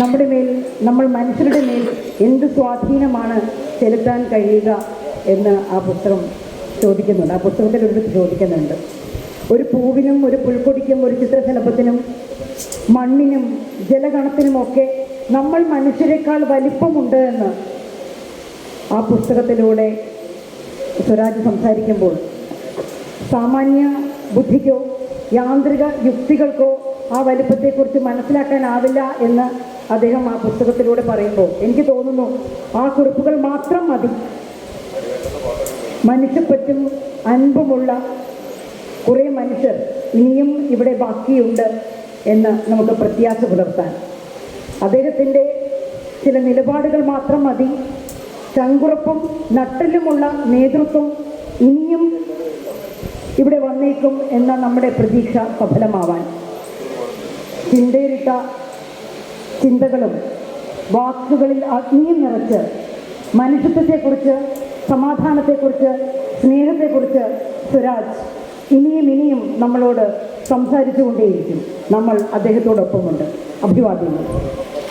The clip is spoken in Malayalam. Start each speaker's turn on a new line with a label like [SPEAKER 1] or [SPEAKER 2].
[SPEAKER 1] നമ്മുടെ മേൽ നമ്മൾ മനുഷ്യരുടെ മേൽ എന്ത് സ്വാധീനമാണ് ചെലുത്താൻ കഴിയുക എന്ന് ആ പുസ്തകം ചോദിക്കുന്നുണ്ട്. ആ പുസ്തകത്തിൽ ഒരു ചോദിക്കുന്നുണ്ട്. ഒരു പൂവിനും ഒരു പുൽക്കൊടിക്കും ഒരു ചിത്രശലഭത്തിനും മണ്ണിനും ജലഗണത്തിനുമൊക്കെ നമ്മൾ മനുഷ്യരെക്കാൾ വലിപ്പമുണ്ട് എന്ന് ആ പുസ്തകത്തിലൂടെ സ്വരാജ് സംസാരിക്കുമ്പോൾ സാമാന്യ ബുദ്ധിക്കോ യാന്ത്രിക യുക്തികൾക്കോ ആ വലിപ്പത്തെക്കുറിച്ച് മനസ്സിലാക്കാനാവില്ല എന്ന് അദ്ദേഹം ആ പുസ്തകത്തിലൂടെ പറയുമ്പോൾ എനിക്ക് തോന്നുന്നു ആ കുറിപ്പുകൾ മാത്രം മതി. മനുഷ്യപ്പറ്റും അൻപുമുള്ള കുറേ മനുഷ്യർ ഇനിയും ഇവിടെ ബാക്കിയുണ്ട് എന്ന് നമുക്ക് പ്രത്യാശ പുലർത്താൻ. അദ്ദേഹത്തിന്റെ ചില നിലപാടുകൾ മാത്രം മതി. ചങ്കുറപ്പും നട്ടലുമുള്ള നേതൃത്വം ഇനിയും ഇവിടെ വന്നേക്കും എന്ന നമ്മുടെ പ്രതീക്ഷ സഫലമാവാൻ. ചിന്തയിലിട്ട ചിന്തകളും വാക്കുകളിൽ അഗ്നിയും നിറച്ച് മനുഷ്യത്വത്തെക്കുറിച്ച് സമാധാനത്തെക്കുറിച്ച് സ്നേഹത്തെക്കുറിച്ച് സുരാജ് ഇനിയും ഇനിയും നമ്മളോട് സംസാരിച്ചുകൊണ്ടേയിരിക്കും. നമ്മൾ അദ്ദേഹത്തോടൊപ്പമുണ്ട്. അഭിവാദ്യങ്ങൾ.